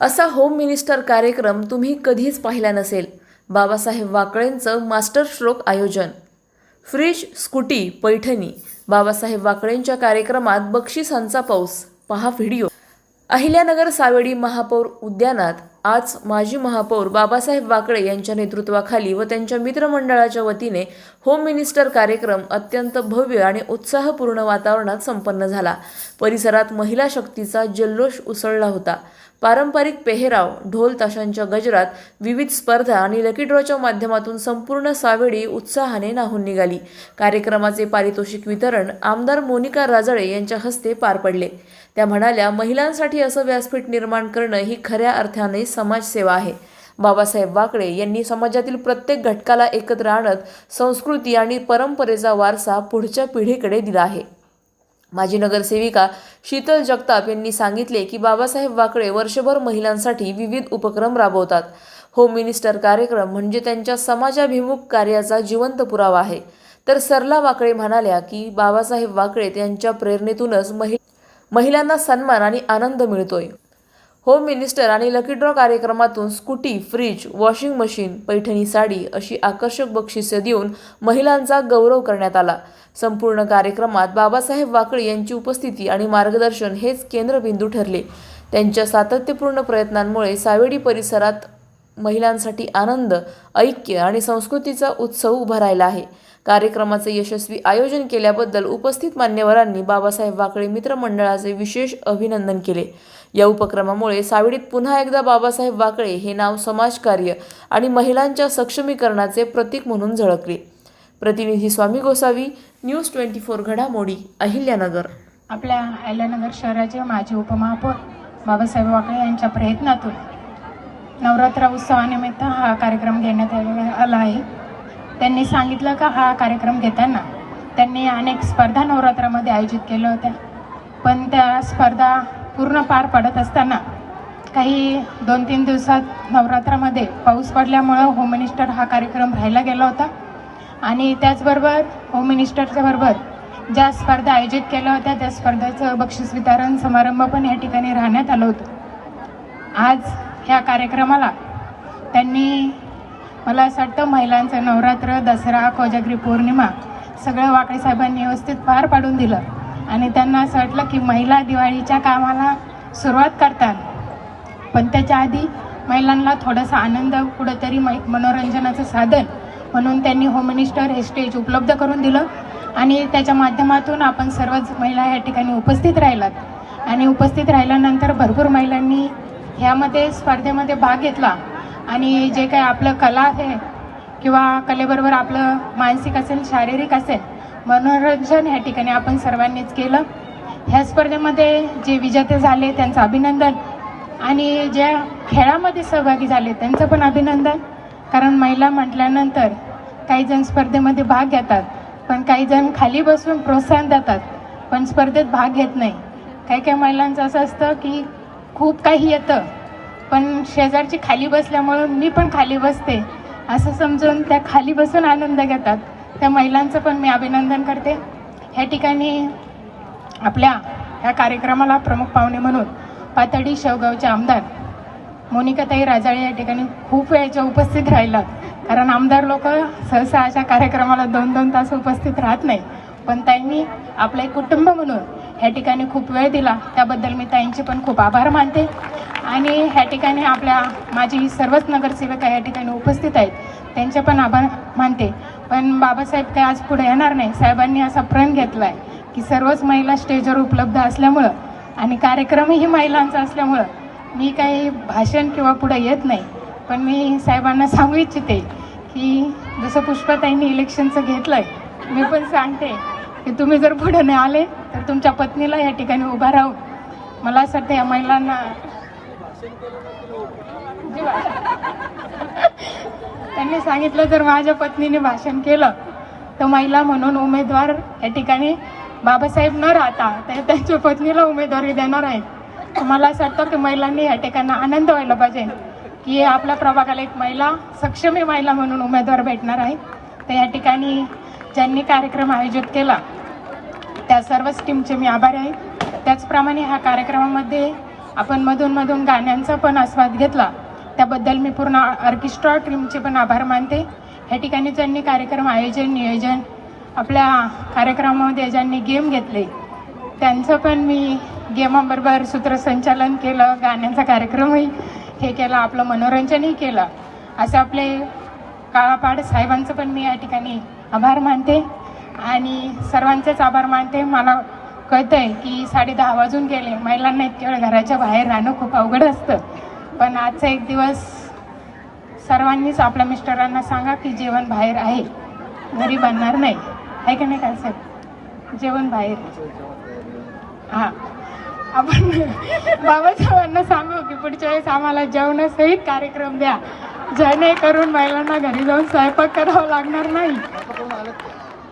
असा home minister कार्यक्रम तुम्ही कधीच पाहिला नसेल. बाबासाहेब वाकळेंचं मास्टर स्ट्रोक आयोजन. Fridge scooty Paithani. बाबासाहेब वाकळेंच्या कार्यक्रमात बक्षिसांचा पाऊस. पहा व्हिडिओ. अहिल्यानगर सावेडी महापौर उद्यानात आज माजी महापौर बाबासाहेब वाकळे यांच्या नेतृत्वाखाली व त्यांच्या मित्रमंडळाच्या वतीने होम मिनिस्टर कार्यक्रम अत्यंत भव्य आणि उत्साहपूर्ण वातावरणात संपन्न झाला. परिसरात महिला शक्तीचा जल्लोष उसळला होता. पारंपरिक पेहराव ढोल ताशांच्या गजरात विविध स्पर्धा आणि लकी ड्रॉच्या माध्यमातून संपूर्ण सावेडी उत्साहाने नाहून निघाली. कार्यक्रमाचे पारितोषिक वितरण आमदार मोनिका राजळे यांच्या हस्ते पार पडले. त्या म्हणाल्या महिलांसाठी असं व्यासपीठ निर्माण करणं ही खऱ्या अर्थाने समाजसेवा आहे. बाबासाहेब वाकळे यांनी समाजातील प्रत्येक घटकाला एकत्र आणत संस्कृती आणि परंपरेचा वारसा पुढच्या पिढीकडे दिला आहे. माजी नगरसेविका शीतल जगताप यांनी सांगितले की बाबासाहेब वाकळे वर्षभर महिलांसाठी विविध उपक्रम राबवतात. होम मिनिस्टर कार्यक्रम म्हणजे त्यांच्या समाजाभिमुख कार्याचा जिवंत पुरावा आहे. तर सरला वाकळे म्हणाल्या की बाबासाहेब वाकळे यांच्या प्रेरणेतूनच महि महिलांना सन्मान आणि आनंद मिळतोय. होम मिनिस्टर आणि लकी ड्रॉ कार्यक्रमातून scooty fridge washing machine Paithani sari अशी आकर्षक बक्षिसं देऊन महिलांचा गौरव करण्यात आला. संपूर्ण कार्यक्रमात बाबासाहेब वाकळे यांची उपस्थिती आणि मार्गदर्शन हेच केंद्रबिंदू ठरले. त्यांच्या सातत्यपूर्ण प्रयत्नांमुळे सावेडी परिसरात महिलांसाठी आनंद ऐक्य आणि संस्कृतीचा उत्सव उभा राहिला आहे. कार्यक्रमाचे यशस्वी आयोजन केल्याबद्दल उपस्थित मान्यवरांनी बाबासाहेब वाकळे मित्रमंडळाचे विशेष अभिनंदन केले. या उपक्रमामुळे सावडीत पुन्हा एकदा बाबासाहेब वाकळे हे नाव समाजकार्य आणि महिलांच्या सक्षमीकरणाचे प्रतीक म्हणून झळकले. प्रतिनिधी Swami Gosavi news twenty four घडामोडी अहिल्यानगर. आपल्या अहिल्यानगर शहराचे माजी उपमहापौर बाबासाहेब वाकळे यांच्या प्रयत्नातून नवरात्र उत्सवानिमित्त हा कार्यक्रम घेण्यात आलेला- आला आहे. त्यांनी सांगितलं का हा कार्यक्रम घेताना त्यांनी अनेक स्पर्धा नवरात्रामध्ये आयोजित केल्या होत्या. पण त्या स्पर्धा पूर्ण पार पडत असताना काही दोन तीन दिवसात नवरात्रामध्ये पाऊस पडल्यामुळं होम मिनिस्टर हा कार्यक्रम राहिला गेला होता. आणि त्याचबरोबर होम मिनिस्टरच्या बरोबर ज्या स्पर्धा आयोजित केल्या होत्या त्या स्पर्धेचं बक्षीस वितरण समारंभ पण या ठिकाणी राहण्यात आलं होतं. आज ह्या कार्यक्रमाला त्यांनी मला असं वाटतं महिलांचं नवरात्र दसरा कोजागिरी पौर्णिमा सगळं वाकळे साहेबांनी व्यवस्थित पार पाडून दिलं. आणि त्यांना असं वाटलं की महिला दिवाळीच्या कामाला सुरुवात करतात. पण त्याच्या आधी महिलांना थोडासा आनंद कुठंतरी मै मनोरंजनाचं साधन म्हणून त्यांनी होम मिनिस्टर हे स्टेज उपलब्ध करून दिलं. आणि त्याच्या माध्यमातून आपण सर्वच महिला या ठिकाणी उपस्थित राहिलात. आणि उपस्थित राहिल्यानंतर भरपूर महिलांनी ह्यामध्ये स्पर्धेमध्ये भाग घेतला. आणि जे काही आपलं कला आहे किंवा कलेबरोबर आपलं मानसिक असेल शारीरिक असेल मनोरंजन ह्या ठिकाणी आपण सर्वांनीच केलं. ह्या स्पर्धेमध्ये जे विजेते झाले त्यांचं अभिनंदन आणि ज्या खेळामध्ये सहभागी झाले त्यांचं पण अभिनंदन. कारण महिला म्हटल्यानंतर काही जण स्पर्धेमध्ये भाग घेतात पण काही जण खाली बसून प्रोत्साहन देतात पण स्पर्धेत भाग घेत नाही. काही काही महिलांचं असं असतं की खूप काही येतं पण शेजारची खाली बसल्यामुळं मी पण खाली बसते. असं समजून त्या खाली बसून आनंद घेतात. त्या महिलांचं पण मी अभिनंदन करते. ह्या ठिकाणी आपल्या ह्या कार्यक्रमाला प्रमुख पाहुणे म्हणून पातळी शेवगावचे आमदार मोनिकाताई राजाळे या ठिकाणी खूप वेळच्या उपस्थित राहिलात. कारण आमदार लोक सहसा अशा कार्यक्रमाला दोन दोन तास उपस्थित राहत नाही. पण ताईंनी आपलं एक कुटुंब म्हणून ह्या ठिकाणी खूप वेळ दिला. त्याबद्दल मी ताईंचे पण खूप आभार मानते. आणि ह्या ठिकाणी आपल्या माझी सर्वच नगरसेविका या ठिकाणी उपस्थित आहेत. त्यांचे पण आभार मानते. पण बाबासाहेब काय आज पुढे येणार नाही. साहेबांनी असा प्रण घेतला आहे की सर्वच महिला स्टेजवर उपलब्ध असल्यामुळं आणि कार्यक्रमही महिलांचा असल्यामुळं मी काही भाषण किंवा पुढे येत नाही. पण मी साहेबांना सांगू इच्छिते की जसं पुष्पाताईंनी इलेक्शनचं घेतलं आहे मी पण सांगते की तुम्ही जर पुढे नाही आले तर तुमच्या पत्नीला या ठिकाणी उभा राहून मला असं वाटतं या महिलांना त्यांनी सांगितलं जर माझ्या पत्नीने भाषण केलं तर महिला म्हणून उमेदवार या ठिकाणी बाबासाहेब न राहता तर त्यांच्या पत्नीला उमेदवारी देणार आहेत मला असं वाटतं की महिलांनी या ठिकाणी आनंद व्हायला पाहिजे की आपल्या प्रभागाला एक महिला सक्षमी महिला म्हणून उमेदवार भेटणार आहे. तर या ठिकाणी ज्यांनी कार्यक्रम आयोजित केला त्या सर्वच टीमचे मी आभारी आहे. त्याचप्रमाणे ह्या कार्यक्रमामध्ये आपण मधून मधून गाण्यांचा पण आस्वाद घेतला. त्याबद्दल मी पूर्ण ऑर्केस्ट्रा टीमचे पण आभार मानते. ह्या ठिकाणी ज्यांनी कार्यक्रम आयोजन नियोजन आपल्या कार्यक्रमामध्ये ज्यांनी गेम घेतले त्यांचं पण मी गेमाबरोबर सूत्रसंचालन केलं गाण्यांचा कार्यक्रमही हे केला आपलं मनोरंजनही केलं. असं आपले काळापाड साहेबांचं पण मी या ठिकाणी आभार मानते. आणि सर्वांचेच आभार मानते. मला कळतं आहे की साडे दहा वाजून गेले. महिलांना इतक्या वेळ घराच्या बाहेर राहणं खूप अवघड असतं. पण आजचा एक दिवस सर्वांनीच आपल्या मिस्टरांना सांगा की जेवण बाहेर आहे. घरी बनणार नाही. आहे का नाही काय साहेब जेवण बाहेर. हां. आपण बाबासाहेबांना सांगू की पुढच्या वेळेस आम्हाला जेवणासहित कार्यक्रम द्या. जेणेकरून महिलांना घरी जाऊन स्वयंपाक करावा लागणार नाही.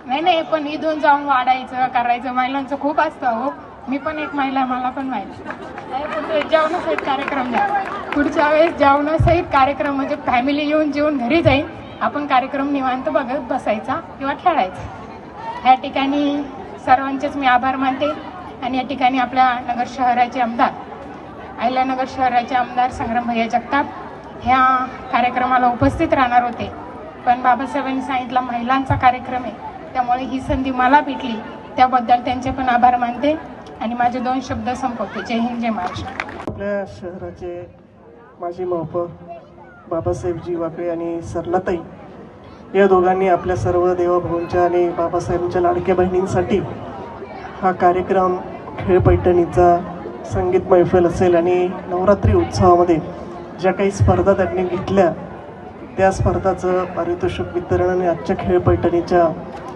नाही नाही पण इथून जाऊन वाढायचं करायचं महिलांचं खूप असतं हो मी पण एक महिला आहे, मला पण माहिती. नाही, पण जेवणासहित कार्यक्रम द्या पुढच्या वेळेस जेवणासहित कार्यक्रम म्हणजे फॅमिली येऊन जेवून घरी जाईन. आपण कार्यक्रम निवांत बघत बसायचा किंवा खेळायचा. ह्या ठिकाणी सर्वांचेच मी आभार मानते आणि या ठिकाणी आपल्या नगर शहराचे आमदार अहिल्यानगर शहराचे आमदार संग्राम भैया जगताप ह्या कार्यक्रमाला उपस्थित राहणार होते. पण बाबासाहेबांनी सांगितलं महिलांचा कार्यक्रम आहे. त्यामुळे ही संधी मला भेटली. त्याबद्दल त्यांचे पण आभार मानते आणि माझे दोन शब्द संपवते. जय हिंद जय महाराष्ट्र. आपल्या शहराचे माजी महापौर बाबासाहेबजी वाकळे आणि सरलाताई या दोघांनी आपल्या सर्व देवाभाऊंच्या आणि बाबासाहेबांच्या लाडक्या बहिणींसाठी हा कार्यक्रम खेळ पैठणीचा संगीत मैफल असेल आणि नवरात्री उत्सवामध्ये ज्या काही स्पर्धा त्यांनी घेतल्या त्या स्पर्धाचं पारितोषिक वितरण आणि आजच्या खेळ पैठणीच्या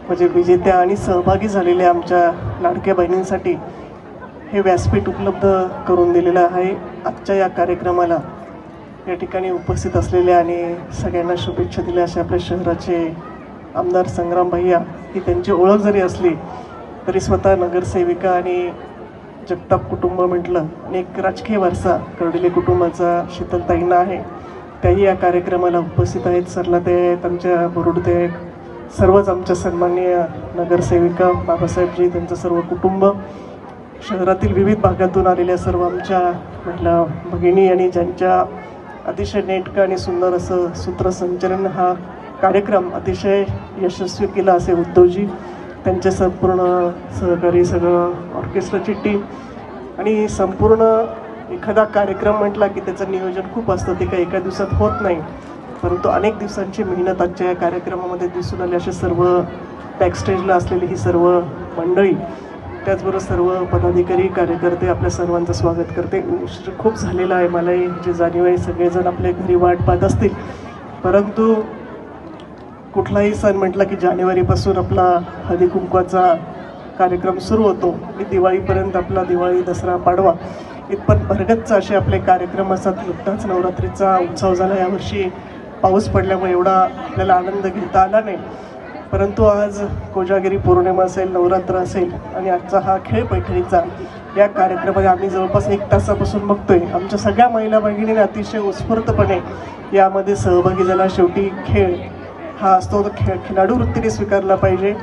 म्हणजे विजेत्या आणि सहभागी झालेल्या आमच्या लाडक्या बहिणींसाठी हे व्यासपीठ उपलब्ध करून दिलेलं आहे. आजच्या या कार्यक्रमाला या ठिकाणी उपस्थित असलेल्या आणि सगळ्यांना शुभेच्छा दिल्या. असे आपल्या शहराचे आमदार संग्राम भैया ही त्यांची ओळख जरी असली तरी स्वतः नगरसेविका आणि जगताप कुटुंब म्हटलं आणि एक राजकीय वारसा कर्डिले कुटुंबाचा शीतलताईंना आहे. त्याही या कार्यक्रमाला उपस्थित आहेत सरलाते आहेत आमच्या बोरुडते आहेत सर्वच आमच्या सन्माननीय नगरसेविका बाबासाहेबजी त्यांचं सर्व कुटुंब शहरातील विविध भागातून आलेल्या सर्व आमच्या महिला भगिनी आणि ज्यांच्या अतिशय नेटकं आणि सुंदर असं सूत्रसंचलन हा कार्यक्रम अतिशय यशस्वी केला असे उद्धवजी त्यांचे संपूर्ण सहकारी सगळं ऑर्केस्ट्राची टीम आणि संपूर्ण एखादा कार्यक्रम म्हटला की त्याचं नियोजन खूप असतं ते काही एका दिवसात होत नाही. परंतु अनेक दिवसांची मेहनत आजच्या या कार्यक्रमामध्ये दिसून आली. असे सर्व बॅकस्टेजला असलेली ही सर्व मंडळी त्याचबरोबर सर्व पदाधिकारी कार्यकर्ते आपल्या सर्वांचं स्वागत करते. उशीर खूप झालेला आहे. मलाही जे जाणीव आहे सगळेजण आपल्या घरी वाट पाहत असतील. परंतु कुठलाही सण म्हटला की जानेवारीपासून आपला हळदी कुंकवाचा कार्यक्रम सुरू होतो. की दिवाळीपर्यंत आपला दिवाळी दसरा पाडवा. इतपत भरगतचा असे आपले कार्यक्रम असतात. नुकताच नवरात्रीचा उत्सव झाला. यावर्षी पाऊस पडल्यामुळे एवढा आपल्याला आनंद घेता आला नाही. परंतु आज कोजागिरी पौर्णिमा असेल नवरात्र असेल आणि आजचा हा खेळ पैठणीचा या कार्यक्रमामध्ये आम्ही जवळपास एक तासापासून बघतोय. आमच्या सगळ्या महिला भगिनीने अतिशय उत्स्फूर्तपणे यामध्ये सहभागी झाला. शेवटी खेळ हा असतो. तो खेळ खिलाडू वृत्तीने स्वीकारला पाहिजे.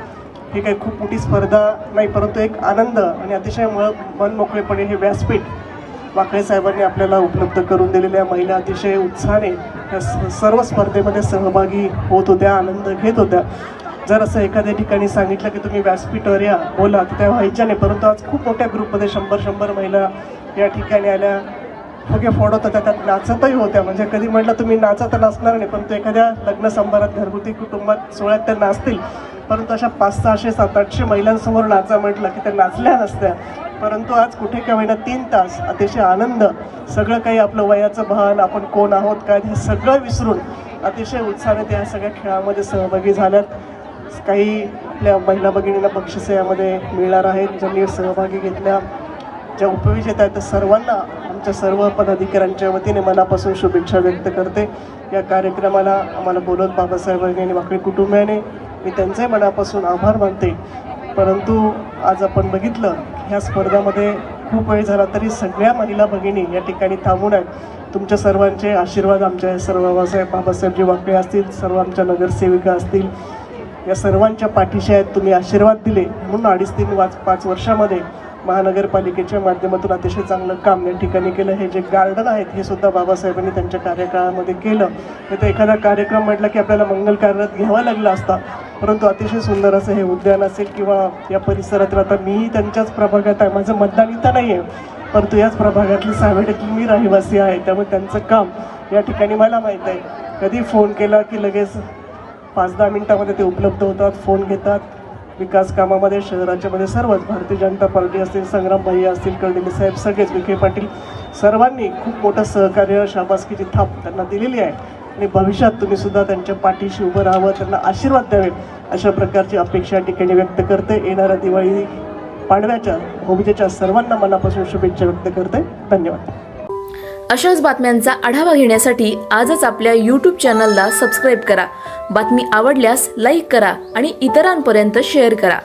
ही काही खूप मोठी स्पर्धा नाही परंतु एक आनंद आणि अतिशय मन मोकळेपणे हे व्यासपीठ वाकळे साहेबांनी आपल्याला उपलब्ध करून दिलेल्या महिला अतिशय उत्साहाने या स- सर्व स्पर्धेमध्ये सहभागी होत होत्या आनंद घेत होत्या. जर असं एखाद्या ठिकाणी सांगितलं की तुम्ही व्यासपीठावर या बोला तर त्या व्हायच्या नाही परंतु आज खूप मोठ्या ग्रुपमध्ये शंभर शंभर महिला या ठिकाणी आल्या. फुगे फोडत होत्या त्यात नाचतही होत्या. म्हणजे कधी म्हटलं तुम्ही नाचा तर नाचणार नाही परंतु एखाद्या लग्न संभारात घरगुती कुटुंबात सोहळ्यात त्या नाचतील. परंतु अशा पाच सहाशे सात आठशे महिलांसमोर नाचा म्हटलं की त्या नाचल्या नसत्या. परंतु आज कुठे का होईना तीन तास अतिशय आनंद सगळं काही आपलं वयाचं भान आपण कोण आहोत काय हे सगळं विसरून अतिशय उत्साहाने त्या सगळ्या खेळामध्ये सहभागी झाल्यात. काही आपल्या महिला भगिनींना बक्षिसं यामध्ये मिळणार आहेत ज्यांनी सहभागी घेतल्या. ज्या उपविजेत्या आहेत त्या सर्वांना आमच्या सर्व पदाधिकाऱ्यांच्या वतीने मनापासून शुभेच्छा व्यक्त करते. या कार्यक्रमाला आम्हाला बोलत बाबासाहेबांनी आणि वाकडी कुटुंबियाने मी त्यांचे मनापासून आभार मानते. परंतु आज आपण बघितलं ह्या स्पर्धामध्ये खूप वेळ झाला तरी सगळ्या महिला भगिनी या ठिकाणी थांबून आहेत. तुमच्या सर्वांचे आशीर्वाद आमच्या सर्व बाबासाहेब बाबासाहेबजी वाकळे असतील सर्व आमच्या नगरसेविका असतील. या सर्वांच्या पाठीशी आहेत तुम्ही आशीर्वाद दिले. म्हणून अडीच तीन वाच पाच वर्षामध्ये महानगरपालिकेच्या माध्यमातून अतिशय चांगलं काम या ठिकाणी केलं. हे जे गार्डन आहेत हे सुद्धा बाबासाहेबांनी त्यांच्या कार्यकाळामध्ये केलं. तर एखादा कार्यक्रम म्हटलं की आपल्याला मंगल कार्यात घ्यावा लागला असता. परंतु अतिशय सुंदर असं हे उद्यान असेल किंवा या परिसरातील आता मीही त्यांच्याच प्रभागात आहे. माझं मतदान इथं नाही आहे परंतु याच प्रभागातली सावेड्यातली मी रहिवासी आहे. त्यामुळे त्यांचं काम या ठिकाणी मला माहीत आहे. कधी फोन केला की लगेच पाच दहा मिनटामध्ये ते उपलब्ध होतात फोन घेतात. विकास कामामध्ये शहराच्यामध्ये सर्वच भारतीय जनता पार्टी असतील संग्राम भाई असतील कर्डिले साहेब सगळेच विखे पाटील सर्वांनी खूप मोठं सहकार्य शाबासकीची थाप त्यांना दिलेली आहे. आणि भविष्यात तुम्ही सुद्धा त्यांच्या पाठीशी उभं राहावं त्यांना आशीर्वाद द्यावेत अशा प्रकारची अपेक्षा या ठिकाणी व्यक्त करते. येणाऱ्या दिवाळी पाडव्याच्या होमिजेच्या सर्वांना मनापासून शुभेच्छा व्यक्त करते. धन्यवाद. अशाच बातम्यांचा आढावा घेण्यासाठी आजच आपल्या यूट्यूब चॅनलला सबस्क्राईब करा. बातमी आवडल्यास लाईक करा आणि इतरांपर्यंत शेअर करा.